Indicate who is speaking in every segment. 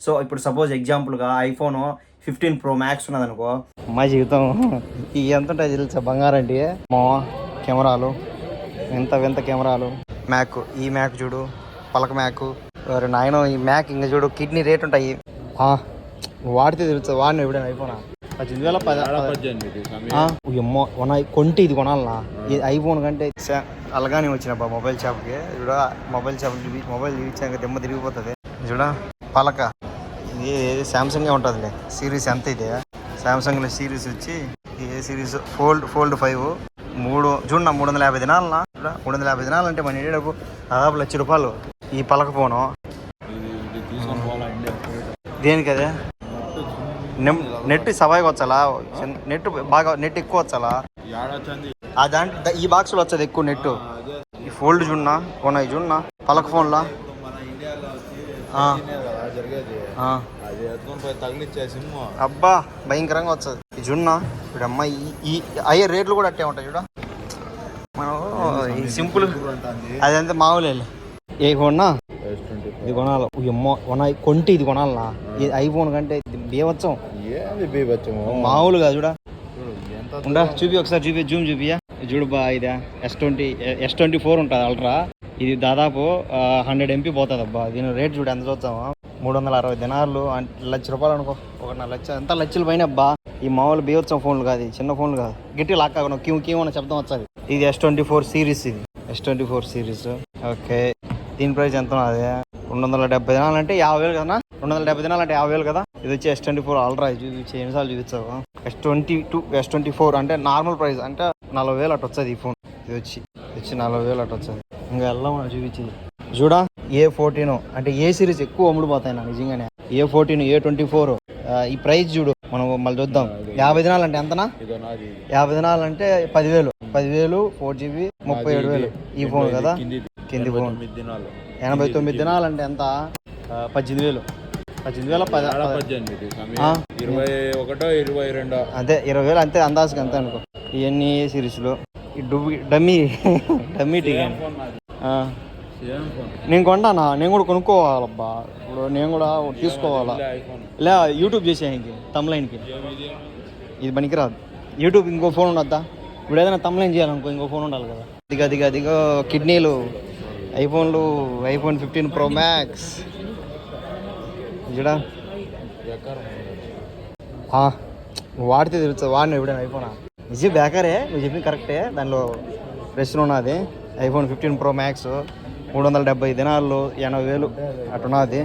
Speaker 1: So ఇప్పుడు suppose ఎగ్జాంపుల్గా iPhone fifteen pro max ఉన్నదనుకో. మా జీవితం ఈ ఎంత ఉంటాయి తెలుసా? బంగారం అంటే మా కెమెరాలు. ఎంత వింత కెమెరాలు. మ్యాక్ ఈ మ్యాక్ చూడు పలక మ్యాక్ నాయన ఈ మ్యాక్ ఇంకా చూడు కిడ్నీ రేట్ ఉంటాయి. ఆ, వాడితే తెలుసు వాడిని ఎప్పుడైనా ఐఫోన్ పద్దెనిమిది వేల పది
Speaker 2: పద్దెనిమిది స్వామి.
Speaker 1: ఆ, ఉయ్యమ్మో కొన కొంటే ఇది కొనాలనా? ఈ ఐఫోన్ కంటే అలాగానే వచ్చిన బా మొబైల్ షాప్కి చూడ మొబైల్ షాప్ మొబైల్ చూపించాక దెమ్మ తిరిగిపోతుంది. చూడ పలక. ఇది శాంసంగే ఉంటుందిలే. సిరీస్ ఎంత ఇది? శాంసంగ్లో సిరీస్ వచ్చి A series fold fold five మూడు చూడన్నా మూడు వందల యాభై దినాలనా మూడు వందల యాభై దినాలు అంటే మన ఇండియా డబ్బు దాదాపు లక్ష రూపాయలు ఈ పలక ఫోను.
Speaker 2: ఇది
Speaker 1: దేనికి అదే? నెట్ సవాయికి వచ్చాలా? నెట్ బాగా నెట్ ఎక్కువ వచ్చాలా? ఆ దాంట్లో ఈ బాక్స్లో వచ్చేది ఎక్కువ నెట్ ఈ ఫోల్డ్ చూడనా కొన చూడనా పలక ఫోన్లా.
Speaker 2: అది ఎత్తుకొని పోయి
Speaker 1: అబ్బా భయంకరంగా వచ్చేది. ఈ చూడనా ఇప్పుడు అమ్మ ఈ- అయ్యే రేట్లు కూడా అట్టే ఉంటాయి చూడ. మనం సింపుల్ అదంతా మామూలే ఏ కొన్నా? ఇది కొనాలి. ఉయ్యమ్మో కొన కొంటే ఇది కొనాలనా? ఐఫోన్ కంటే ఇది బీవచ్చం
Speaker 2: ఏది బీబచ్చము
Speaker 1: మామూలుగా చూడ. ఉండా? చూపి ఒకసారి చూపి జూమ్ చూపియా చూడు బా ఇదా. S twenty S twenty four ఉంటుంది అల్ట్రా. ఇది దాదాపు హండ్రెడ్ ఎంపీ పోతుంది అబ్బా దీని రేట్ చూడు ఎంత చూద్దామా మూడు వందల అరవై దినార్లు లక్ష రూపాయలు అనుకో. ఒకటిన్నర లక్ష. ఎంత లక్షల పైన అబ్బా ఈ మామూలు బీవత్సం ఫోన్లు కాదు చిన్న ఫోన్లు కాదు. గట్టి లాక్ కాకుండా క్యూ క్యూ అని శబ్దం వచ్చేది. ఇది ఎస్ ట్వంటీ ఫోర్ సిరీస్ ఇది. S twenty four series okay. దీని ప్రైస్ ఎంత అది రెండు వందల డెబ్బై దినాలు అంటే యాభై వేలు కదా రెండు వందల డెబ్బై దినాలు అంటే యాభై వేలు కదా? ఇది వచ్చి ఎస్ ట్వంటీ ఫోర్ ఆల్రా చూపించి ఎన్నిసార్లు చూపించావు? S twenty two S twenty four అంటే నార్మల్ ప్రైస్ అంటే నలభై వేలు అటు వచ్చేది ఈ ఫోన్ ఇది వచ్చి ఇది వచ్చి నలభై వేలు అటు వచ్చేది. ఇంకా వెళ్దాం చూపించింది. చూడా ఏ ఫోర్టీన్ అంటే ఏ సిరీస్ ఎక్కువ అమ్ముడుపోతాయి నాకు నిజంగానే. A fourteen A twenty four ఈ ప్రైస్ చూడు మనం మళ్ళీ చూద్దాం. యాభై దినాలు అంటే ఎంతనా యాభై దినాలు అంటే పదివేలు పదివేలు ఫోర్ జీబీ ముప్పై ఏడు వేలు. ఈ ఫోన్ కదా. కింది
Speaker 2: ఎనభై
Speaker 1: ఫోన్ ఎనభై తొమ్మిది దినాలు అంటే ఎంత? పద్దెనిమిది వేలు. పద్దెనిమిది వేల.
Speaker 2: ఇరవై ఒకటో ఇరవై రెండో.
Speaker 1: అదే ఇరవై వేలు అంతే అందాజుకి అంతే అనుకో. ఇవన్నీ సిరీస్లు డమ్మీ. డమ్మీ టికెట్
Speaker 2: ఫోన్
Speaker 1: నేను కొంటానా? నేను కూడా కొనుక్కోవాలబ్బా. ఇప్పుడు నేను కూడా తీసుకోవాలా? లే యూట్యూబ్ చేసేయండి తమ్లైన్కి ఇది పనికిరాదు. యూట్యూబ్ ఇంకో ఫోన్ ఉండద్దా? ఇప్పుడు ఏదైనా తమ్లైన్ చేయాలనుకో ఇంకో ఫోన్ ఉండాలి కదా. దిగ దిగ దిగో కిడ్నీలు. ఐఫోన్లు ఐఫోన్ ఫిఫ్టీన్ ప్రో మ్యాక్స్ ఆ, వాడితే తెలుస్తుంది వాడిని ఎప్పుడైనా ఐఫోన్? నిజం బేకరే? నువ్వు చెప్పింది కరెక్టే. దానిలో ప్రశ్న ఉన్నది. ఐఫోన్ ఫిఫ్టీన్ ప్రో మ్యాక్స్ మూడు వందల డెబ్బై దినాలు ఎనభై వేలు అటున్నది.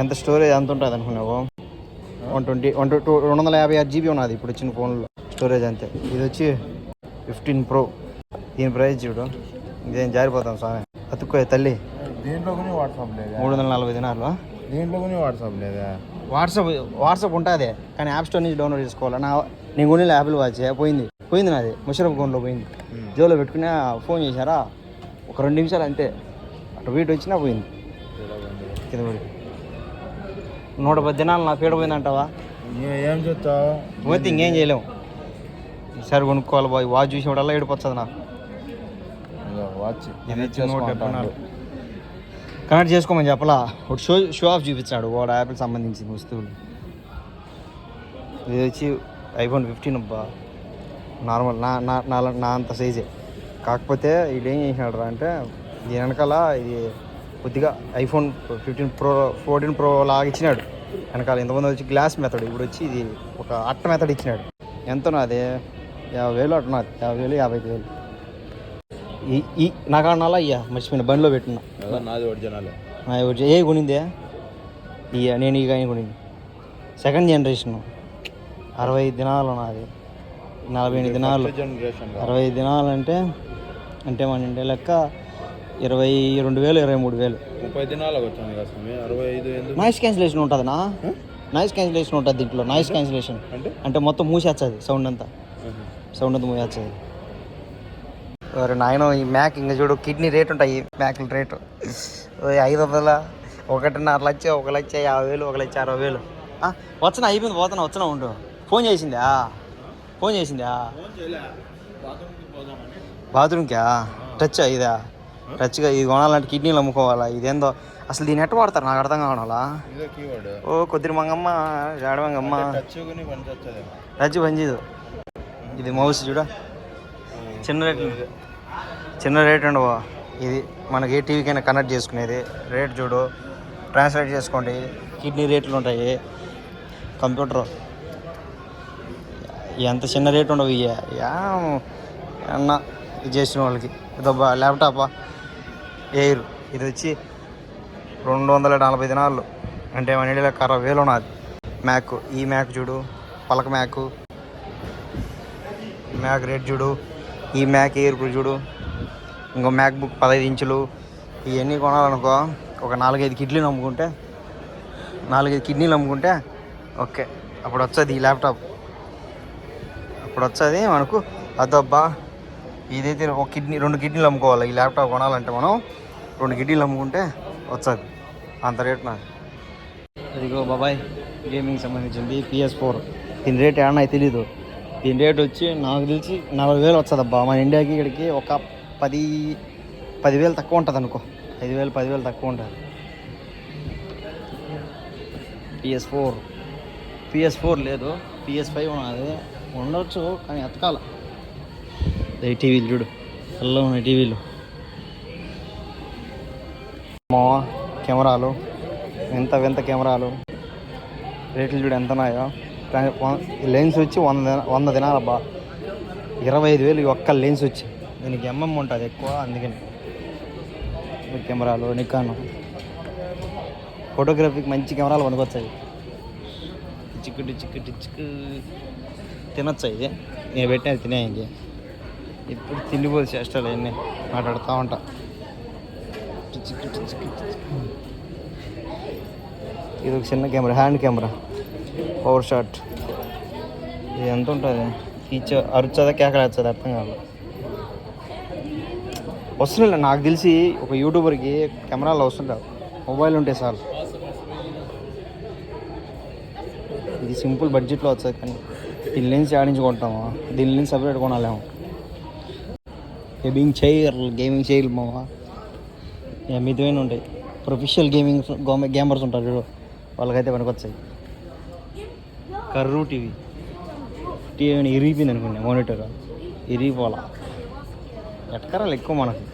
Speaker 1: ఎంత స్టోరేజ్ ఎంత ఉంటుంది అనుకున్నావు? వన్ ట్వంటీ వన్ టూ రెండు వందల యాభై ఆరు జీబీ ఉన్నది ఇప్పుడు వచ్చిన ఫోన్లో. స్టోరేజ్ అంతే. ఇది వచ్చి ఫిఫ్టీన్ ప్రో. దీని ప్రైస్ చూడు. ఇదేం జారిపోతాం స్వామి. అతుక్కో తల్లి.
Speaker 2: దీంట్లో కూడా వాట్సాప్ లేదా?
Speaker 1: మూడు వందల నలభై దినాలు
Speaker 2: దీంట్లో కూడా వాట్సాప్ లేదా?
Speaker 1: వాట్సాప్ వాట్సాప్ ఉంటుంది కానీ యాప్ స్టోర్ నుంచి డౌన్లోడ్ చేసుకోవాలి? నా నేను కొన్ని యాపిల్ వాచ్ పోయింది. పోయింది నాది. ముషరఫ్ ఫోన్లో పోయింది. జోలో పెట్టుకుని ఫోన్ చేశారా? ఒక రెండు నిమిషాలు అంతే. అటు వీటి వచ్చినా పోయింది. కింద పడి. నూట పది దినాలు నా పీడ పోయిందంటావా?
Speaker 2: ఏం చెప్తావు
Speaker 1: పోతే ఇంకేం చేయలేము. ఈసారి కొనుక్కోవాలి బాయ్. వాచ్ చూసినప్పుడల్లా ఏడిపోతుంది నాకు.
Speaker 2: వాచ్.
Speaker 1: కనెక్ట్ చేసుకోమని చెప్పలా. ఒక షో షో ఆఫ్ చూపించాడు వాడు యాపిల్ సంబంధించిన వస్తువులు. ఇది వచ్చి ఐఫోన్ ఫిఫ్టీన్ అబ్బా. నార్మల్ నా నా నా అంత సైజే. కాకపోతే ఇది ఏం చేసినాడు రా అంటే దీని వెనకాల ఇది కొద్దిగా iPhone fifteen pro fourteen pro లాగా ఇచ్చినాడు. వెనకాల ఇంతమంది వచ్చి గ్లాస్ మెథడ్ ఇప్పుడు వచ్చి ఇది ఒక అట్ట మెథడ్ ఇచ్చినాడు. ఎంత నాది యాభై వేలు అట్టున్నది యాభై వేలు యాభై ఐదు వేలు. ఈ ఈ నాకు అన్నాలా అయ్యా మర్చిపోయిన బండిలో పెట్టిన.
Speaker 2: నాది ఒరిజినల్
Speaker 1: ఆ, ఎవరు- ఏ కొనిందే? ఇయ్య నేను కానీ కొనింది. సెకండ్ జనరేషన్ అరవై దినాలు నాది. నలభై ఎనిమిది దినాలు.
Speaker 2: జనరేషన్
Speaker 1: అరవై దినాలు అంటే అంటే మన ఇండియా లెక్క ఇరవై రెండు వేలు ఇరవై మూడు వేలు.
Speaker 2: ముప్పై దినాలకు వచ్చింది కదా స్వామి అరవై ఐదు
Speaker 1: నాయిస్ క్యాన్సిలేషన్ ఉంటుందినా? నాయిస్ క్యాన్సిలేషన్ ఉంటుంది దీంట్లో నాయిస్ క్యాన్సిలేషన్
Speaker 2: అంటే?
Speaker 1: అంటే మొత్తం మూసేస్తుంది సౌండ్ అంతా. సౌండ్ అంతా మూసేస్తుంది ఎవరు నాయన ఈ మ్యాక్ ఇంకా చూడు కిడ్నీ రేట్ ఉంటాయి మ్యాక్ల రేటు. ఐదు వందల ఒకటిన్నర లక్ష ఒక లక్ష యాభై వేలు ఒక లక్ష అరవై వేలు వచ్చిన అయిపోయింది పోతున్నా వచ్చినా ఉండు. ఫోన్ చేసిందా? ఫోన్ చేసిందా? బాత్రూమ్కా టచ్ ఇదా? టచ్గా ఇది కొనాలంటే కిడ్నీలు అమ్ముకోవాలా? ఇదేందో? అసలు దీన్ని ఎట్ట వాడతారు? నాకు అర్థం
Speaker 2: కీవర్డ్.
Speaker 1: ఓ కొద్దిరి మంగమ్మ జాడమంగమ్మ. రజ్జు పంచిదు ఇది మౌస్ చూడ. చిన్న రేట్. చిన్న రేట్ ఉండవు? ఇది మనకి ఏ టీవీకైనా కనెక్ట్ చేసుకునేది. రేట్ చూడు. ట్రాన్స్లేట్ చేసుకోండి. కిడ్నీ రేట్లు ఉంటాయి. కంప్యూటర్. ఎంత చిన్న రేట్ ఉండవు ఇయ్య? అన్న ఇది చేసిన వాళ్ళకి. ఇదొబ్బా ల్యాప్టాపా? ఎయిర్. ఇది వచ్చి రెండు వందల నలభై దినాలు. అంటే మన ఇండియాలో అరవై వేలు ఉన్నది మ్యాక్ ఈ మ్యాక్ చూడు పలక మ్యాక్ మ్యాక్ రేట్ చూడు ఈ మ్యాక్ ఎయిర్ చూడు. ఇంకో మ్యాక్ బుక్ పదహైదు ఇంచులు. ఇవన్నీ కొనాలనుకో ఒక నాలుగైదు కిడ్నీలు అమ్ముకుంటే నాలుగైదు కిడ్నీలు అమ్ముకుంటే ఓకే. అప్పుడు వచ్చేది ఈ ల్యాప్టాప్ అప్పుడు వచ్చేది మనకు అదబ్బా. ఇదైతే ఒక కిడ్నీ రెండు కిడ్నీలు అమ్ముకోవాలి ఈ ల్యాప్టాప్ కొనాలంటే మనం. రెండు గిడ్డీలు అమ్ముకుంటే వచ్చాది. అంత రేట్ నాకు ఇదిగో బాబాయ్ గేమింగ్ సంబంధించింది పిఎస్ ఫోర్ దీని రేట్ ఏమన్నా తెలీదు. దీని రేట్ వచ్చి నాకు తెలిసి నలభై వేలు వస్తుందబ్బా మన ఇండియాకి ఇక్కడికి ఒక పది పదివేలు తక్కువ ఉంటుంది అనుకో. ఐదు వేలు పదివేలు తక్కువ ఉంటుంది. పిఎస్ ఫోర్ పిఎస్ ఫోర్ లేదు. పిఎస్ ఫైవ్ ఉన్నది. ఉండొచ్చు కానీ ఎతకాల. టీవీలు చూడు. అల్లం ఉన్నాయి టీవీలు. మా కెమెరాలు? వింత వింత కెమెరాలు? రేట్లు చూడు ఎంత ఉన్నాయో. లెన్స్ వచ్చి వంద దిన- వంద దినాలబ్బా ఇరవై ఐదు వేలు ఒక్క లెన్స్ వచ్చి. దీనికి ఎంఎం ఉంటుంది ఎక్కువ అందుకని కెమెరాలు నికాన్. ఫోటోగ్రఫీకి మంచి కెమెరాలు పనికొచ్చాయి చిక్కుటి చిక్కుటి చిక్కు తినొచ్చు ఇది? నేను పెట్టినది తినేయండి. ఇప్పుడు తిండిపోదు చేష్టాలు అన్నీ మాట్లాడుతూ ఉంటా. ఇది ఒక చిన్న camera hand camera. Power shot ఇది ఎంత ఉంటుంది? ఇచ్చ అరుచదా కేకలేచ్చదా అర్థం కాదు. వస్తున్నాయి నాకు తెలిసి ఒక యూట్యూబర్కి కెమెరాలు వస్తుంటారు మొబైల్ ఉంటే సార్ ఇది సింపుల్ బడ్జెట్లో వస్తుంది కానీ దీని నుంచి ఆడించుకుంటాము దీని నుంచి సపరేట్ కొనాలేము. గేమింగ్ చైర్ గేమింగ్ చైర్ మావా? మిధమైన ఉంటాయి? ప్రొఫెషనల్ గేమింగ్ గేమర్స్ ఉంటారు చూడు. వాళ్ళకైతే పనికొచ్చాయి కర్రు టీవీ. టీవీ ఇరిగిపోయింది అనుకోండి మానిటర్ ఇరిగిపోవాలా? ఎట్కరాలు ఎక్కువ మనకి.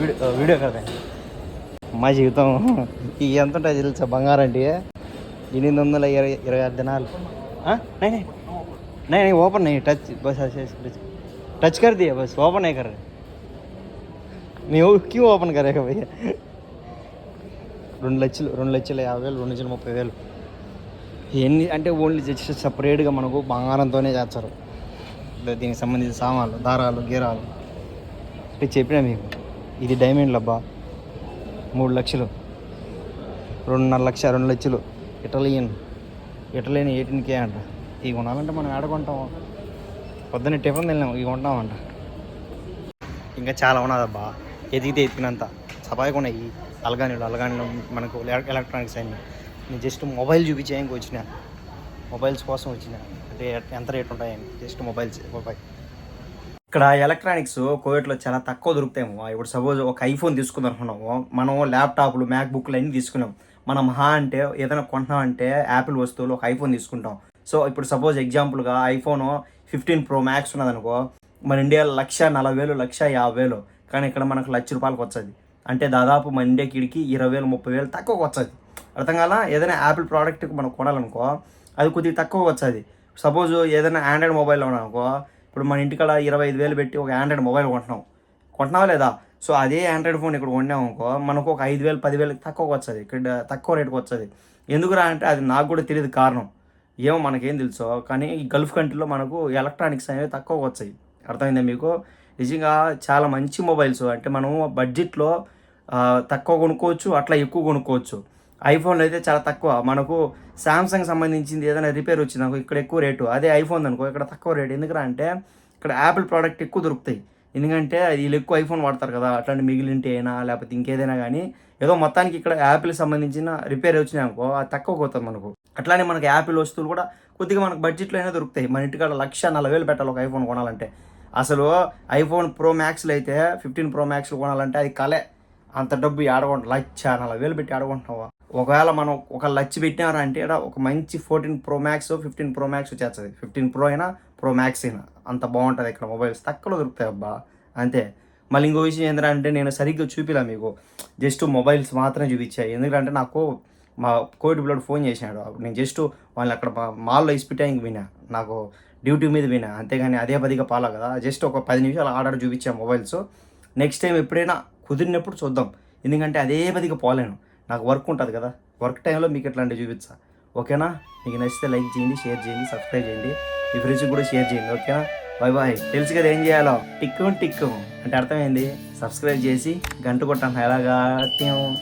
Speaker 1: వీడియో వీడియో కదా. మా జీవితం ఈ ఎంత ఉంటాయి తెలుసా? బంగారం అండి ఎనిమిది వందల ఇరవై ఇరవై ఆరు దినాలు. నేను ఓపెన్ అయ్యి టచ్. బస్ టచ్. కర్ దియా బస్ ఓపెన్ అయ్యి కర్రీ. నీ క్యూ ఓపెన్ కరేక భయ్య రెండు లక్షలు రెండు లక్షల యాభై వేలు రెండు లక్షల ముప్పై వేలు. ఎన్ని అంటే ఓన్లీ జస్ట్ సపరేట్గా మనకు బంగారంతోనే చేస్తారు. దీనికి సంబంధించిన సామాన్లు దారాలు గీరాలు. అంటే చెప్పిన మీకు ఇది డైమండ్ లబ్బా మూడు లక్షలు. రెండున్నర లక్ష రెండు లక్షలు. ఇటలియన్ ఇటలియన్ ఎయిటీన్ కే అంట. ఇవి ఉండాలంటే మనం ఆడుకుంటాం పొద్దున్న టిఫిన్ తెలినాం ఇవి కొంటామంట. ఇంకా చాలా ఉన్నదబ్బా. ఎదిగితే ఎత్తినంత సపాయి ఉన్నాయి అలగానిలో అలగానిలో మనకు ఎలక్ట్రానిక్స్ అన్ని నేను జస్ట్ మొబైల్ చూపించేయడానికి వచ్చిన. మొబైల్స్ కోసం వచ్చిన. అంటే ఎంత రేట్ ఉంటాయని. Just mobiles mobile. ఇక్కడ ఎలక్ట్రానిక్స్ కోవిడ్లో చాలా తక్కువ దొరుకుతాయేమో ఇప్పుడు సపోజ్ ఒక ఐఫోన్ తీసుకుందాం అనుకున్నాము. మనం ల్యాప్టాప్లు మ్యాక్ బుక్లు అన్నీ తీసుకున్నాం. మనం మహా అంటే ఏదైనా కొంటున్నాం అంటే యాపిల్ వస్తువులు ఒక ఐఫోన్ తీసుకుంటాం. సో ఇప్పుడు సపోజ్ ఎగ్జాంపుల్గా ఐఫోన్ ఫిఫ్టీన్ ప్రో మ్యాక్స్ ఉన్నదనుకో మన ఇండియాలో లక్ష నలభై వేలు లక్ష యాభై వేలు. కానీ ఇక్కడ మనకు లక్ష రూపాయలకు వచ్చేది. అంటే దాదాపు మన కిడికి ఇరవై వేలు ముప్పై వేలు తక్కువకు వచ్చేది. అర్థం కాల? ఏదైనా యాపిల్ ప్రోడక్ట్ మనం కొనాలనుకో అది కొద్దిగా తక్కువ వచ్చేది. సపోజ్ ఏదైనా ఆండ్రాయిడ్ మొబైల్ అనుకో ఇప్పుడు మన ఇంటికాడ ఇరవై ఐదు వేలు పెట్టి ఒక ఆండ్రాయిడ్ మొబైల్ కొంటున్నాం. కొంటున్నావా లేదా? సో అదే ఆండ్రాయిడ్ ఫోన్ ఇక్కడ కొన్నాం అనుకో మనకు ఒక ఐదు వేలు పదివేలు తక్కువకు వస్తుంది ఇక్కడ తక్కువ రేటుకు వచ్చేది. ఎందుకురా అంటే అది నాకు కూడా తెలియదు కారణం. ఏమో మనకేం తెలుసో కానీ ఈ గల్ఫ్ కంట్రీలో మనకు ఎలక్ట్రానిక్స్ అనేవి తక్కువ వచ్చాయి. అర్థమైందా మీకు? నిజంగా చాలా మంచి మొబైల్స్. అంటే మనం బడ్జెట్లో తక్కువ కొనుక్కోవచ్చు అట్లా ఎక్కువ కొనుక్కోవచ్చు. ఐఫోన్లో అయితే చాలా తక్కువ. మనకు శాంసంగ్ సంబంధించింది ఏదైనా రిపేర్ వచ్చింది అనుకో ఇక్కడ ఎక్కువ రేటు. అదే ఐఫోన్ అనుకో ఇక్కడ తక్కువ రేటు. ఎందుకంటే అంటే ఇక్కడ యాపిల్ ప్రోడక్ట్ ఎక్కువ దొరుకుతాయి. ఎందుకంటే అది వీళ్ళు ఎక్కువ ఐఫోన్ వాడతారు కదా అట్లాంటి మిగిలింటి అయినా లేకపోతే ఇంకేదైనా కానీ ఏదో మొత్తానికి ఇక్కడ యాపిల్ సంబంధించిన రిపేర్ వచ్చినాయి అనుకో అది తక్కువ పోతుంది మనకు. అట్లానే మనకి యాపిల్ వస్తువులు కూడా కొద్దిగా మనకు బడ్జెట్లో అయినా దొరుకుతాయి. మన ఇంటికాడ లక్ష నలభై వేలు పెట్టాలి ఒక ఐఫోన్ కొనాలంటే. అసలు ఐఫోన్ ప్రో మ్యాక్స్లో అయితే ఫిఫ్టీన్ ప్రో మ్యాక్స్లు కొనాలంటే అది కలే. అంత డబ్బు ఆడకుండా లచ్చ నలభై వేలు పెట్టి ఆడుకుంటున్నావా? ఒకవేళ మనం ఒక లచ్చి పెట్టినారంటే ఒక మంచి fourteen pro max fifteen pro max వచ్చేస్తుంది. ఫిఫ్టీన్ ప్రో అయినా ప్రో మ్యాక్స్ అయినా. అంత బాగుంటుంది ఇక్కడ మొబైల్స్. తక్కువలో దొరుకుతాయి అబ్బా. అంతే. మళ్ళీ ఇంకో విషయం ఏంటంటే నేను సరిగ్గా చూపిలా మీకు. జస్ట్ మొబైల్స్ మాత్రమే చూపించాయి ఎందుకంటే నాకు మా కోవిడ్ పిల్లడు ఫోన్ చేసినాడు. నేను జస్ట్ వాళ్ళని అక్కడ మాల్లో ఇస్పిటానికి వినా నాకు డ్యూటీ మీద వినా అంతేగాని అదే పదిగా పాలా కదా. జస్ట్ ఒక పది నిమిషాలు ఆర్డర్ చూపించాం మొబైల్స్ నెక్స్ట్ టైం ఎప్పుడైనా కుదిరినప్పుడు చూద్దాం. ఎందుకంటే అదే పదిగా పోలేను. నాకు వర్క్ ఉంటుంది కదా. వర్క్ టైంలో మీకు ఎట్లాంటివి చూపించా ఓకేనా? మీకు నచ్చితే లైక్ చేయండి షేర్ చేయండి సబ్స్క్రైబ్ చేయండి. మీ ఫ్రెండ్స్కి కూడా షేర్ చేయండి. ఓకేనా? బాయ్ బాయ్ తెలుసు కదా ఏం చేయాలో. టిక్కు టిక్కు. అంటే అర్థమైంది. సబ్స్క్రైబ్ చేసి గంట కొట్టాను. ఎలాగా? టిం